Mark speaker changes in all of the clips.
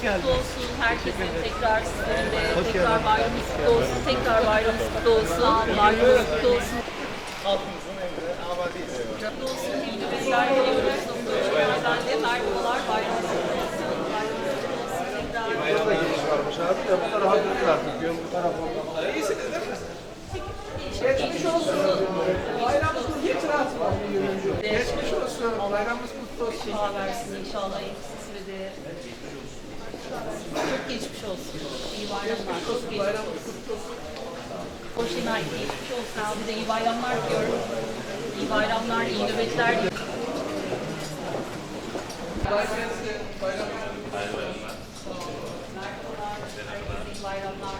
Speaker 1: Hoş geldiniz.
Speaker 2: kutlu olsun. Herkesin tekrar sizlerin de
Speaker 1: Hoş
Speaker 2: tekrar
Speaker 1: geldiniz.
Speaker 2: bayramınız kutlu olsun. Tekrar bayramınız kutlu olsun. Bayramınız kutlu olsun.
Speaker 1: Halkımızın emri abadi.
Speaker 2: Kutlu olsun. İyi nöbetler diliyoruz. Doktorlardan de merhabalar. Bayramınız kutlu olsun. Bayramınız kutlu olsun. Tekrar.
Speaker 1: Burada giriş varmış abi de bunları hazırlar artık diyorum bu tarafa. İyisiniz değil mi?
Speaker 2: Geçmiş olsun.
Speaker 1: Bayramımız hiç rahat var. Geçmiş olsun. Bayramımız kutlu olsun.
Speaker 2: Şifa versin inşallah en kısa sürede. Olsun. İyi bayramlar. Çok olsun. Hoş günay. Geçmiş olsun. Size iyi bayramlar diliyorum. İyi bayramlar, iyi nöbetler diliyorum. İyi bayramlar.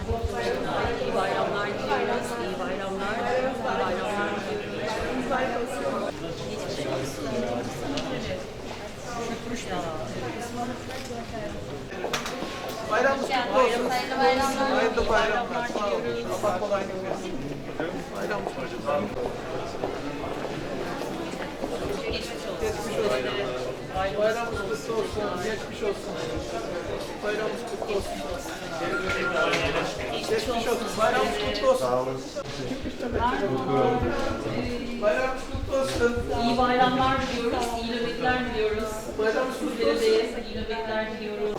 Speaker 1: Bayramımız kutlu olsun.
Speaker 2: Hayırlı bayramlar.
Speaker 1: Allah kolaylık versin. Bayramımız kutlu
Speaker 2: olsun.
Speaker 1: Geçmiş olsun. Bayramımız kutlu olsun. Geçmiş olsun. Bayramımız kutlu olsun. Geçmiş olsun. Bayramımız kutlu olsun. Sağ olun. Bayramımız kutlu olsun.
Speaker 2: İyi bayramlar diliyoruz. İyi nöbetler diliyoruz.
Speaker 1: Bayramımız kutlu
Speaker 2: Sizlere
Speaker 1: olsun.
Speaker 2: de iyi nöbetler diliyoruz.